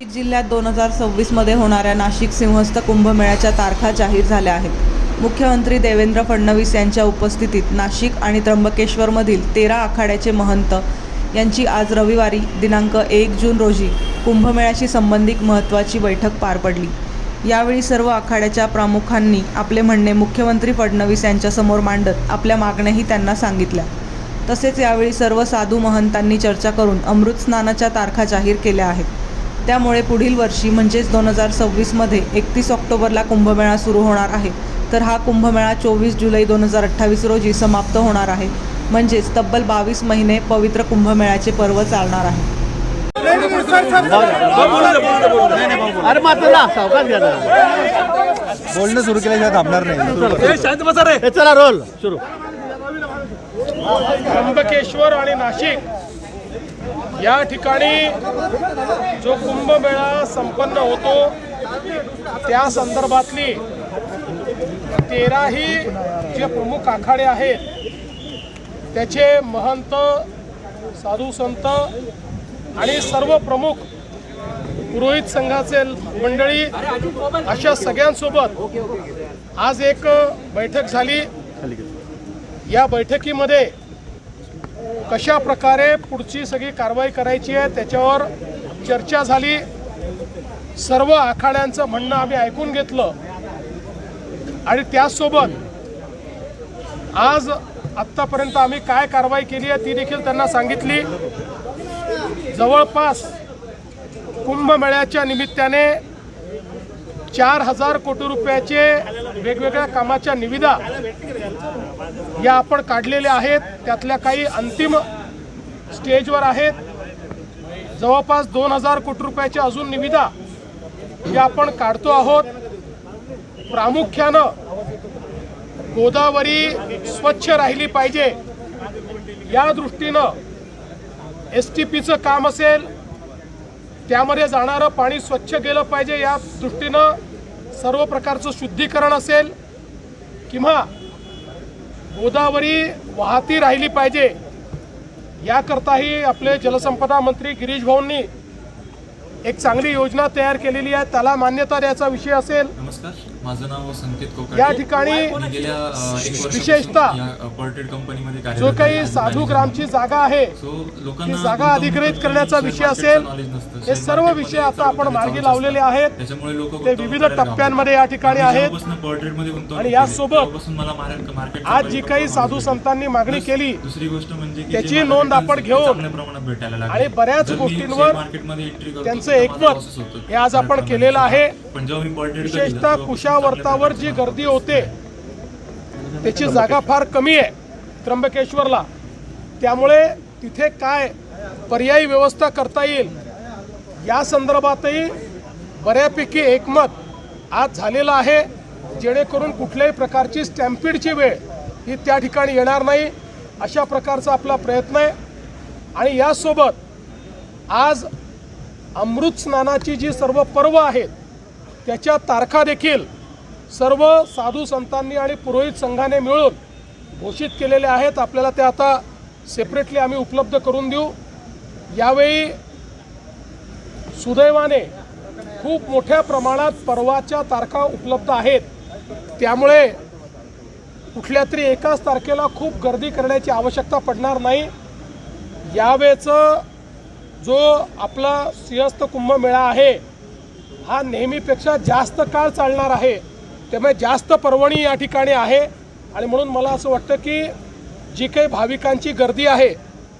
नाशिक जिल्ह्यात दोन हजार सव्वीसमध्ये होणाऱ्या नाशिक सिंहस्थ कुंभमेळ्याच्या तारखा जाहीर झाल्या आहेत. मुख्यमंत्री देवेंद्र फडणवीस यांच्या उपस्थितीत नाशिक आणि त्र्यंबकेश्वरमधील तेरा आखाड्याचे महंत यांची आज रविवारी दिनांक एक जून रोजी कुंभमेळ्याशी संबंधित महत्त्वाची बैठक पार पडली. यावेळी सर्व आखाड्याच्या प्रामुखांनी आपले म्हणणे मुख्यमंत्री फडणवीस यांच्यासमोर मांडत आपल्या मागण्याही त्यांना सांगितल्या. तसेच यावेळी सर्व साधू महंतांनी चर्चा करून अमृत स्नानाच्या तारखा जाहीर केल्या आहेत. त्यामुळे पुढील वर्षी म्हणजेच दोन हजार सव्वीसमध्ये एकतीस ऑक्टोबरला कुंभमेळा सुरू होणार आहे. तर हा कुंभमेळा चोवीस जुलै दोन हजार अठ्ठावीस रोजी समाप्त होणार आहे. म्हणजेच तब्बल बावीस महिने पवित्र कुंभमेळ्याचे पर्व चालणार आहे. बोलणं सुरू केल्याशिवाय थांबणार नाही. हे चला रोल सुरू. त्र्यंबकेश्वर आणि नाशिक. या ठिकाणी जो कुंभमेळा संपन्न होतो त्या संदर्भातली तेराही जे प्रमुख आखाडे आहेत त्याचे महंत साधू संत आणि सर्व प्रमुख पुरोहित संघाचे मंडळी अशा सगळ्यांसोबत आज एक बैठक झाली. या बैठकीमध्ये कशा प्रकारे पुढची सगळी कारवाई करायची आहे त्याच्यावर चर्चा झाली. सर्व आखाड्यांचं म्हणणं आम्ही ऐकून घेतलं. आणि त्याचसोबत आज आत्तापर्यंत आम्ही काय कारवाई केली आहे ती देखील त्यांना सांगितली. जवळपास कुंभमेळ्याच्या निमित्ताने चार हजार कोटी रुपयाचे वेगवेगळ्या कामाच्या निविदा या आपण काढलेल्या आहेत. त्यातल्या काही अंतिम स्टेजवर आहेत. जवळपास दोन हजार कोटी रुपयाच्या अजून निविदा या आपण काढतो आहोत. प्रामुख्यानं गोदावरी स्वच्छ राहिली पाहिजे. या दृष्टीनं एस टी पीचं काम असेल त्यामध्ये जाणारं पाणी स्वच्छ गेलं पाहिजे या दृष्टीनं सर्व प्रकारचं शुद्धीकरण असेल. किंवा गोदावरी वाहती राहिली पाहिजे. याकरताही आपले जलसंपदा मंत्री गिरीश भाऊंनी एक चांगली योजना तयार केलेली आहे त्याला मान्यता द्यायचा विषय असेल नमस्कार माझं नाव संकेत कोकाटे या ठिकाणी विशेषतः पोर्ट्रेट कंपनीमध्ये जो. काही साधू ग्रामची. जागा आहे ती जागा करताना करण्याचा विषय असेल. हे सर्व विषय आता आपण मार्गी लावलेले. आहेत त्याच्यामुळे लोक ते विविध टप्प्यांमध्ये या ठिकाणी आहेत आणि यासोबत आज जी काही साधू संतांनी मागणी केली दुसरी गोष्ट म्हणजे त्याची नोंद आपण घेऊन. आणि बऱ्याच गोष्टींवर त्यांचं तर एकमत हे आज आपण केलेलं आहे. विशेषतः कुशावर्तावर जी गर्दी होते त्याची जागा फार कमी आहे त्र्यंबकेश्वरला. त्यामुळे तिथे काय पर्यायी व्यवस्था करता येईल या संदर्भातही बऱ्यापैकी एकमत आज झालेलं आहे. जेणेकरून कुठल्याही प्रकारची स्टॅम्पिडची वेळ ही त्या ठिकाणी येणार नाही अशा प्रकारचा आपला प्रयत्न आहे. आणि यासोबत आज अमृत स्नानाची जी सर्व पर्व आहेत त्याच्या तारखा देखील सर्व साधू संतांनी आणि पुरोहित संघाने मिळून घोषित केलेल्या आहेत. आपल्याला ते आता सेपरेटली आम्ही उपलब्ध करून देऊ. यावेळी सुदैवाने खूप मोठ्या प्रमाणात पर्वाच्या तारखा उपलब्ध आहेत. त्यामुळे कुठल्या तरी एकाच तारखेला खूप गर्दी करण्याची आवश्यकता पडणार नाही. यावेळेचं जो आपला सिंहस्थ कुंभमेळा आहे हा नेहमीपेक्षा जास्त काळ चालणार आहे. त्यामुळे जास्त पर्वणी या ठिकाणी आहे. आणि म्हणून मला असं वाटतं की जी काही भाविकांची गर्दी आहे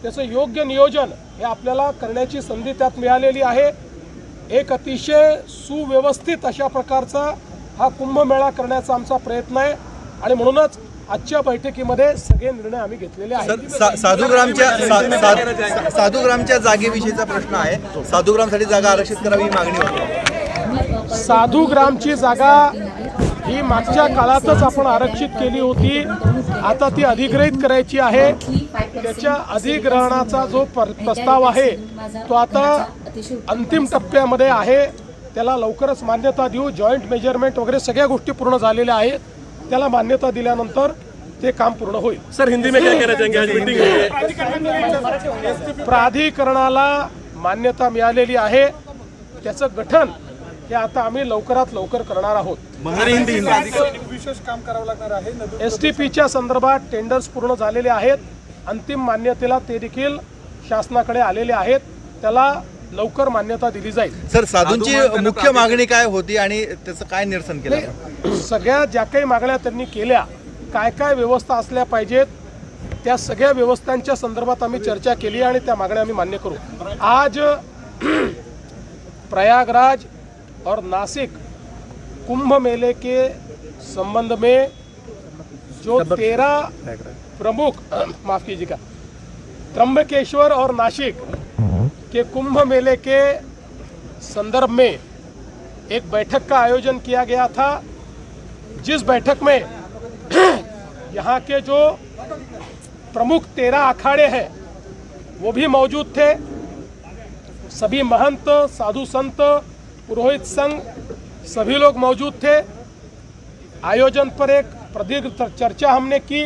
त्याचं योग्य नियोजन हे आपल्याला करण्याची संधी त्यात मिळालेली आहे. एक अतिशय सुव्यवस्थित अशा प्रकारचा हा कुंभमेळा करण्याचा आमचा प्रयत्न आहे. आणि म्हणूनच आजच्या बैठकीमध्ये सगळे निर्णय आम्ही घेतलेले आहेत. सा- साधुग्रामच्या साधुग्रामच्या जागेविषयीचा प्रश्न आहे. साधुग्रामसाठी जागा आरक्षित करावी ही मागणी होती. जागा ही मागच्या काळातच आपण आरक्षित केली होती. आता ती अधिग्रहित करायची आहे. त्याच्या अधिग्रहणाचा जो पर- प्रस्ताव आहे तो आता अंतिम टप्प्यामध्ये आहे. त्याला लवकरच मान्यता देऊ. जॉईंट मेजरमेंट वगैरे सगळ्या गोष्टी पूर्ण झालेल्या आहेत. त्याला मान्यता दिल्यानंतर ते काम पूर्ण होईल. सर हिंदी में क्या कहना चाहेंगे आज मीटिंग हुई प्राधिकरणाला मान्यता मिळालेली आहे. त्याचं गठन हे आता आम्ही लवकरात लवकर करणार आहोत. एस टी पीच्या संदर्भात टेंडर्स पूर्ण झालेले आहेत. अंतिम मान्यतेला ते देखील शासनाकडे आलेले आहेत. त्याला लवकर मान्यता दिली जाईल. सर साधूंची मुख्य मागणी काय होती आणि त्याचं काय निरसन केलं? सगळ्या ज्या काही मागण्या त्यांनी केल्या काय काय व्यवस्था असल्या पाहिजेत त्या सगळ्या व्यवस्थांच्या संदर्भात आम्ही चर्चा केली आणि त्या मागण्या आम्ही मान्य करू. आज प्रयागराज और नासिक कुंभ मेले के संबंध में जो तेरह प्रमुख माफ कीजिएगा त्र्यंबकेश्वर और नासिक के कुंभ मेले के संदर्भ में एक बैठक का आयोजन किया गया था, जिस बैठक में यहाँ के जो प्रमुख तेरह अखाड़े हैं, वो भी मौजूद थे। सभी महंत, साधु संत, पुरोहित संघ, सभी लोग मौजूद थे। आयोजन पर एक प्रदीर्घ चर्चा हमने की।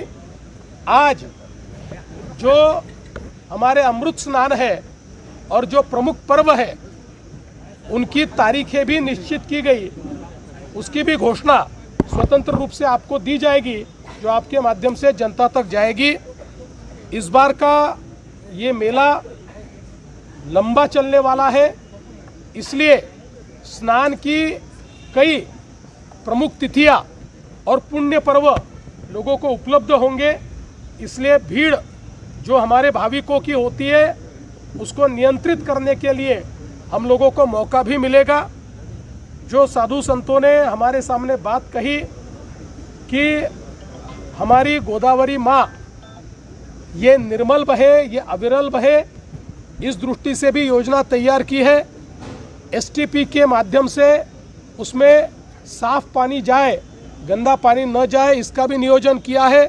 आज जो हमारे अमृत स्नान है और जो प्रमुख पर्व है, उनकी तारीखें भी निश्चित की गई। उसकी भी घोषणा स्वतंत्र रूप से आपको दी जाएगी, जो आपके माध्यम से जनता तक जाएगी। इस बार का ये मेला लंबा चलने वाला है, इसलिए स्नान की कई प्रमुख तिथियाँ और पुण्य पर्व लोगों को उपलब्ध होंगे। इसलिए भीड़ जो हमारे भाविकों की होती है उसको नियंत्रित करने के लिए हम लोगों को मौका भी मिलेगा। जो साधु संतों ने हमारे सामने बात कही कि हमारी गोदावरी माँ, ये निर्मल बहे, ये अविरल बहे, इस दृष्टि से भी योजना तैयार की है। एसटीपी के माध्यम से उसमें साफ़ पानी जाए, गंदा पानी न जाए, इसका भी नियोजन किया है।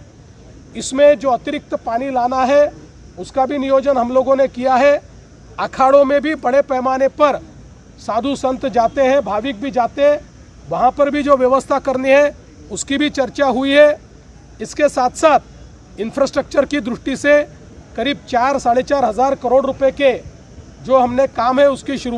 इसमें जो अतिरिक्त पानी लाना है उसका भी नियोजन हम लोगों ने किया है। अखाड़ों में भी बड़े पैमाने पर साधु संत जाते हैं, भाविक भी जाते हैं। वहाँ पर भी जो व्यवस्था करनी है, उसकी भी चर्चा हुई है। इसके साथ साथ इंफ्रास्ट्रक्चर की दृष्टि से करीब चार, साढ़े चार हज़ार करोड़ रुपए के जो हमने काम है, उसकी शुरुआत